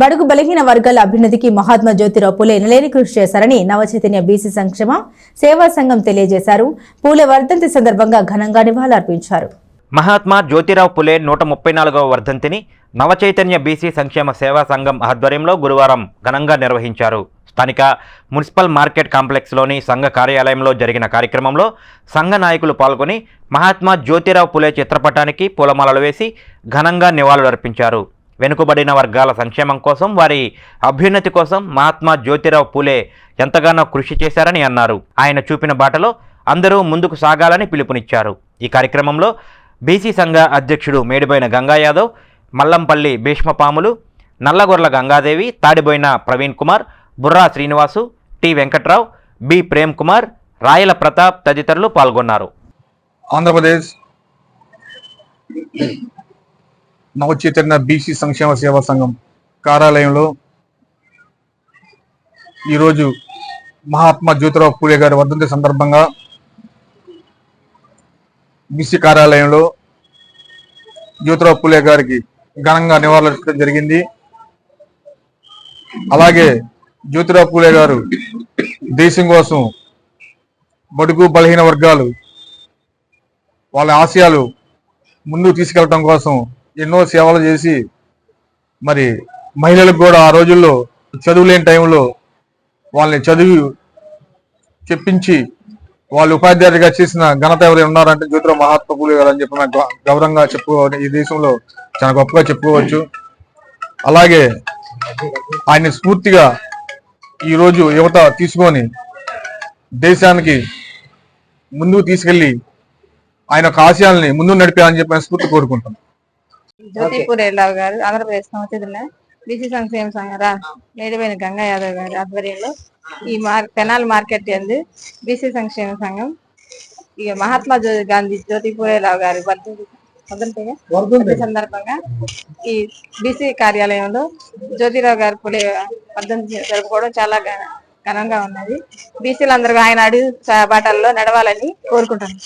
బడుగు బలహీన వర్గాల అభ్యున్నతికి మహాత్మా జ్యోతిరావు పూలే ఎనలేని కృషి చేశారని నవచైతన్య బీసీ సంక్షేమ సేవా సంఘం తెలియజేశారు. పూలే వర్ధంతి సందర్భంగా ఘనంగా నివాళులర్పించారు. మహాత్మా జ్యోతిరావు పులే నూట ముప్పై నాలుగవ వర్ధంతిని నవచైతన్య బీసీ సంక్షేమ సేవా సంఘం ఆధ్వర్యంలో గురువారం ఘనంగా నిర్వహించారు. స్థానిక మున్సిపల్ మార్కెట్ కాంప్లెక్స్లోని సంఘ కార్యాలయంలో జరిగిన కార్యక్రమంలో సంఘ నాయకులు పాల్గొని మహాత్మా జ్యోతిరావు పులే చిత్రపటానికి పూలమాలలు వేసి ఘనంగా నివాళులర్పించారు. వెనుకబడిన వర్గాల సంక్షేమం కోసం వారి అభ్యున్నతి కోసం మహాత్మా జ్యోతిరావు పూలే ఎంతగానో కృషి చేశారని అన్నారు. ఆయన చూపిన బాటలో అందరూ ముందుకు సాగాలని పిలుపునిచ్చారు. ఈ కార్యక్రమంలో బీసీ సంఘ అధ్యక్షుడు మేడిబోయిన గంగా యాదవ్ మల్లంపల్లి భీష్మపాములు నల్లగొర్ల గంగాదేవి తాడిబోయిన ప్రవీణ్ కుమార్ బుర్రా శ్రీనివాసు టి వెంకట్రావు బి ప్రేమ్ కుమార్ రాయల ప్రతాప్ తదితరులు పాల్గొన్నారు. ఆంధ్రప్రదేశ్ నవచైతన్య బీసీ సంక్షేమ సేవా సంఘం కార్యాలయంలో ఈరోజు మహాత్మా జ్యోతిరావు పూలే గారి వర్ధంతి సందర్భంగా బీసీ కార్యాలయంలో జ్యోతిరావు పూలే గారికి ఘనంగా నివాళులర్పించడం జరిగింది. అలాగే జ్యోతిరావు పూలే గారు దేశం కోసం బడుగు బలహీన వర్గాలు వాళ్ళ ఆశయాలు ముందుకు తీసుకెళ్ళటం కోసం ఎన్నో సేవలు చేసి మరి మహిళలకు కూడా ఆ రోజుల్లో చదువు లేని టైంలో వాళ్ళని చదివి చెప్పించి వాళ్ళు ఉపాధ్యాయుడిగా చేసిన ఘనత ఎవరు ఉన్నారంటే జ్యోతిరావు మహాత్మ పూలే గారు అని చెప్పి గౌరవంగా చెప్పుకోవాలి ఈ దేశంలో చాలా గొప్పగా చెప్పుకోవచ్చు. అలాగే ఆయన స్ఫూర్తిగా ఈరోజు యువత తీసుకొని దేశానికి ముందుకు తీసుకెళ్ళి ఆయన యొక్క ఆశయాల్ని ముందు నడిపాలని చెప్పి స్ఫూర్తి కోరుకుంటాం జ్యోతిపూర్ రావు గారు ఆంధ్రప్రదేశ్ సంస్థ బీసీ సంక్షేమ సంఘ రా మేడిపోయిన గంగా యాదవ్ గారి ఆధ్వర్యంలో ఈ మార్ తెనాలి మార్కెట్ ఎందు బీసీ సంక్షేమ సంఘం ఇక మహాత్మా జ్యో- గాంధీ జ్యోతిపూరేరావు గారి వర్ధంతి సందర్భంగా ఈ బీసీ కార్యాలయంలో జ్యోతిరావు గారి పులే వర్ధంతి జరుపుకోవడం చాలా ఘన- ఘనంగా ఉన్నది. బీసీలందరూ ఆయన అడుగు బాటల్లో నడవాలని కోరుకుంటున్నాను